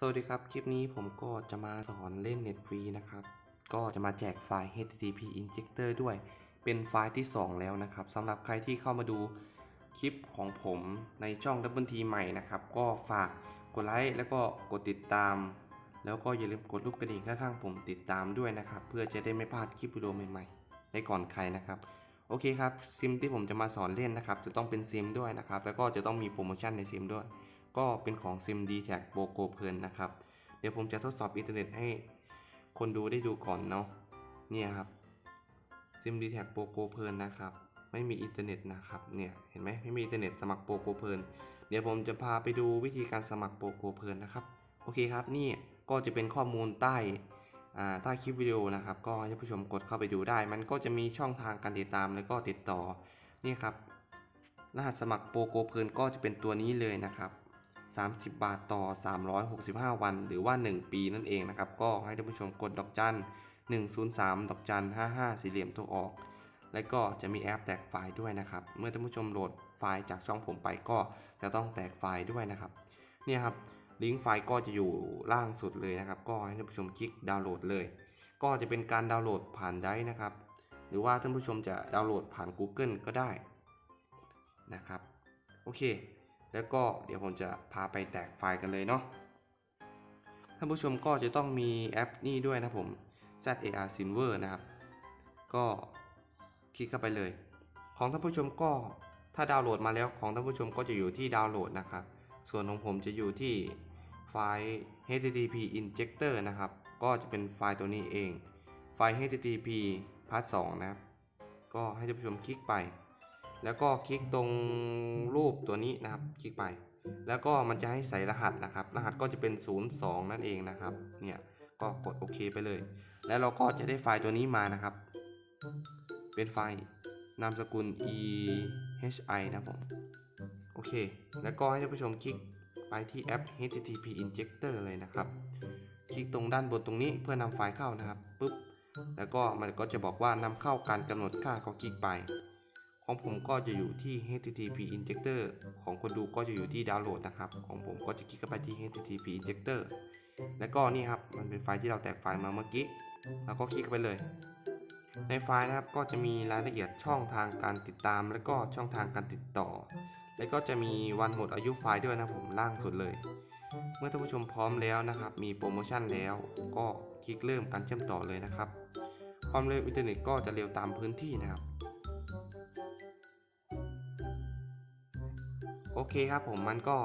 สวัสดีครับ คลิปนี้ผมก็จะมาสอนเล่นเน็ตฟรีนะครับ ก็จะมาแจกไฟล์ HTTP Injector ด้วย เป็นไฟล์ที่ 2 แล้วนะครับสำหรับใครที่เข้ามาดูคลิปของผมในช่อง Double T ใหม่นะครับ ก็ฝากกดไลค์แล้วก็กดติดตาม แล้วก็อย่าลืมกดรูปกระดิ่งข้างๆผมติดตามด้วยนะครับ เพื่อจะได้ไม่พลาดคลิปวิดีโอใหม่ๆได้ก่อนใครนะครับ โอเคครับซิมที่ผมจะมาสอนเล่นนะครับ จะต้องเป็นซิมด้วยนะครับ แล้วก็จะต้องมีโปรโมชั่นในซิมด้วย ก็เป็นของซิม d t แท็กโบโกเพลินนะครับ เดี๋ยวผมจะทดสอบอินเทอร์เน็ตให้คนดูได้ดูก่อนเนาะเนี่ยครับซิม d t แท็กโบโกเพลินนะครับ ไม่มีอินเทอร์เน็ตนะครับเนี่ยเห็นไหมไม่มีอินเทอร์เน็ตสมัครโปโกเพลินเดี๋ยวผมจะพาไปดูวิธีการสมัครโปโกเพลินนะครับโอเคครับนี่ก็จะเป็นข้อมูลใต้ใต้คลิปวิดีโอนะครับ ก็ให้ท่านผู้ชมกดเข้าไปดูได้ มันก็จะมีช่องทางการติดตามแล้วก็ติดต่อนี่ครับรหัสสมัครโปรโกเพลินก็จะเป็นตัวนี้เลยนะครับ 30 บาทต่อ 365 วัน หรือว่า 1 ปีนั่นเองนะครับ ก็ให้ท่านผู้ชมกดดอกจัน 103 ดอกจัน 55 สี่เหลี่ยมตัวออก และก็จะมีแอปแตกไฟล์ด้วยนะครับ เมื่อท่านผู้ชมโหลดไฟล์จากช่องผมไปก็จะต้องแตกไฟล์ด้วยนะครับ เนี่ยครับ ลิงก์ไฟล์ก็จะอยู่ล่างสุดเลยนะครับ ก็ให้ท่านผู้ชมคลิกดาวน์โหลดเลย ก็จะเป็นการดาวน์โหลดผ่านไดร์นะครับ หรือว่าท่านผู้ชมจะดาวน์โหลดผ่าน Google ก็ได้นะครับ โอเค แล้วก็เดี๋ยวผมจะพาไปแตกไฟล์กันเลยเนาะท่านผู้ชมก็จะต้องมีแอปนี่ด้วยนะผม ZAR Silver นะครับ ก็คลิกเข้าไปเลย ของท่านผู้ชมก็ถ้าดาวน์โหลดมาแล้วของท่านผู้ชมก็จะอยู่ที่ดาวน์โหลดนะครับ ส่วนของผมจะอยู่ที่ไฟล์ HTTP Injector นะครับ ก็จะเป็นไฟล์ตัวนี้เอง ไฟล์ HTTP Part 2 นะครับ ก็ให้ท่านผู้ชมคลิกไป แล้วก็คลิกตรงรูปตัวนี้นะครับ คลิกไป แล้วก็มันจะให้ใส่รหัสนะครับ รหัสก็จะเป็น 02 นั่นเองนะครับ เนี่ยก็กดโอเคไปเลย แล้วเราก็จะได้ไฟล์ตัวนี้มานะครับ เป็นไฟล์นามสกุล ehi นะผม โอเค แล้วก็ให้ท่านผู้ชมคลิกไปที่แอป http injector เลยนะครับ คลิกตรงด้านบนตรงนี้เพื่อนำไฟล์เข้านะครับปุ๊บ แล้วก็มันก็จะบอกว่านำเข้าการกำหนดค่าก็คลิกไป ของผมก็จะอยู่ที่ HTTP Injector ของคนดูก็จะอยู่ที่ดาวน์โหลดนะครับ ของผมก็จะคลิกเข้าไปที่ HTTP Injector แล้วก็นี่ครับมันเป็นไฟล์ที่เราแตกไฟล์มาเมื่อกี้ แล้วก็คลิกไปเลย ในไฟล์นะครับก็จะมีรายละเอียดช่องทางการติดตาม แล้วก็ช่องทางการติดต่อ แล้วก็จะมีวันหมดอายุไฟล์ด้วยนะผมล่างสุดเลย เมื่อท่านผู้ชมพร้อมแล้วนะครับ มีโปรโมชั่นแล้ว ก็คลิกเริ่มการเชื่อมต่อเลยนะครับ ความเร็วอินเทอร์เน็ตก็จะเร็วตามพื้นที่นะครับ โอเคครับผมมันก็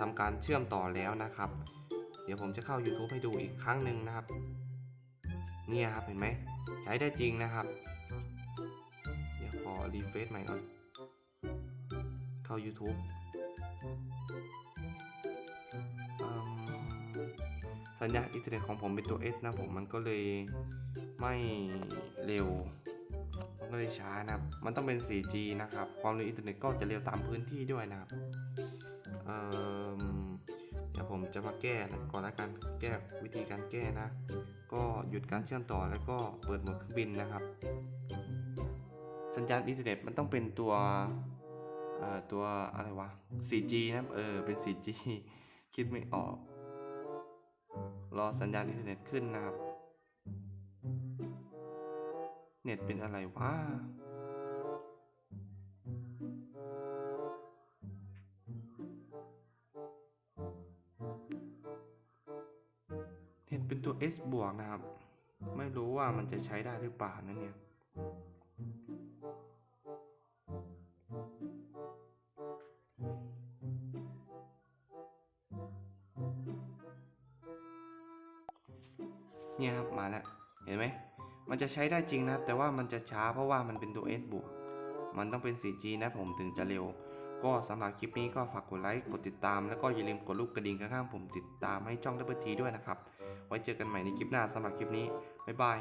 ทำการเชื่อมต่อแล้วนะครับ เดี๋ยวผมจะเข้า YouTube ให้ดูอีกครั้งหนึ่งนะครับ เนี่ยครับเห็นไหมใช้ได้จริงนะครับ เดี๋ยวขอรีเฟซใหม่ก่อน เข้า YouTube สัญญาณอินเทอร์เน็ตของผมเป็นตัว S นะผมมันก็เลยไม่เร็ว มันก็เลยช้านะครับ มันต้องเป็น 4G นะครับ ความเร็วอินเทอร์เน็ตก็จะเร็วตามพื้นที่ด้วยนะครับ เอ่อเดี๋ยวผมจะมาแก้ก่อนละกัน แก้วิธีการแก้นะ ก็หยุดการเชื่อมต่อแล้วก็เปิดโหมดเครื่องบินนะครับ สัญญาณอินเทอร์เน็ตมันต้องเป็นตัว เอ่อ ตัวอะไรวะ 4G นะ เออ เป็น 4G คิดไม่ออก รอสัญญาณอินเทอร์เน็ตขึ้นนะครับ เน็ตเป็นอะไรวะเน็ตเป็นตัว S บวกนะครับ ไม่รู้ว่ามันจะใช้ได้หรือเปล่านะเนี่ยเนี่ยครับ มาแล้ว เห็นไหม มันจะใช้ได้จริงนะแต่ว่ามันจะช้าเพราะว่ามันเป็นตัว S บวก มันต้องเป็น 4G นะผมถึงจะเร็ว ก็สำหรับคลิปนี้ก็ฝากกดไลค์ กดติดตาม แล้วก็อย่าลืมกดรูปกระดิ่งข้างๆผมติดตามให้ช่องดับเบิลทีด้วยนะครับ ไว้เจอกันใหม่ในคลิปหน้าสำหรับคลิปนี้ บ๊ายบาย